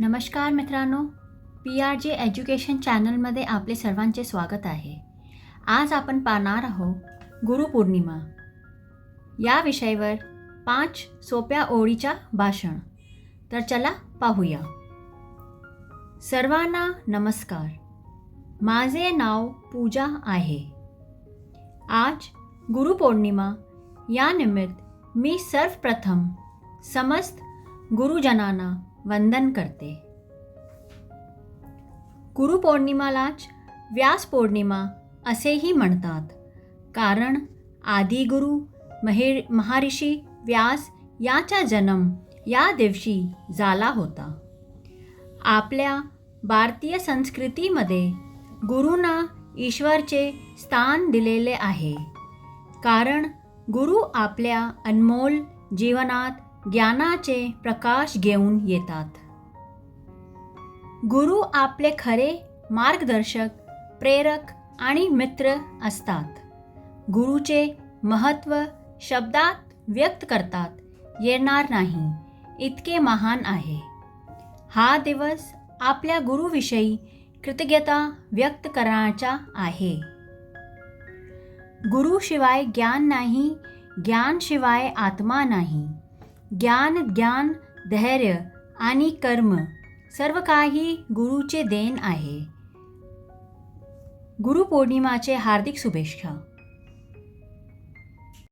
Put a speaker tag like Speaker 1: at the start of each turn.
Speaker 1: नमस्कार मित्रांनो P R J education चॅनलमध्ये आपले सर्वांचे स्वागत आहे. आज आपण पाहणार आहोत गुरुपौर्णिमा या विषयावर पाच सोप्या ओळीच्या भाषण. तर चला पाहूया. सर्वांना नमस्कार. माझे नाव पूजा आहे. आज गुरुपौर्णिमा यानिमित्त मी सर्वप्रथम समस्त गुरुजनांना वंदन करते. गुरुपौर्णिमालाच व्यास पौर्णिमा असेही म्हणतात. कारण आदिगुरु महे महर्षी व्यास याचा जन्म या दिवशी झाला होता. आपल्या भारतीय संस्कृतीमध्ये गुरुना ईश्वरचे स्थान दिलेले आहे. कारण गुरु आपल्या अनमोल जीवनात ज्ञानाचे प्रकाश घेऊन येतात. गुरु आपले खरे मार्गदर्शक प्रेरक आणि मित्र असतात. गुरुचे महत्त्व शब्दात व्यक्त करतात येणार नाही इतके महान आहे. हा दिवस आपल्या गुरुविषयी कृतज्ञता व्यक्त करण्याचा आहे. गुरुशिवाय ज्ञान नाही ज्ञानशिवाय आत्मा नाही. ज्ञान ज्ञान धैर्य आणि कर्म सर्व काही गुरुचे देण आहे. गुरुपौर्णिमाचे हार्दिक शुभेच्छा.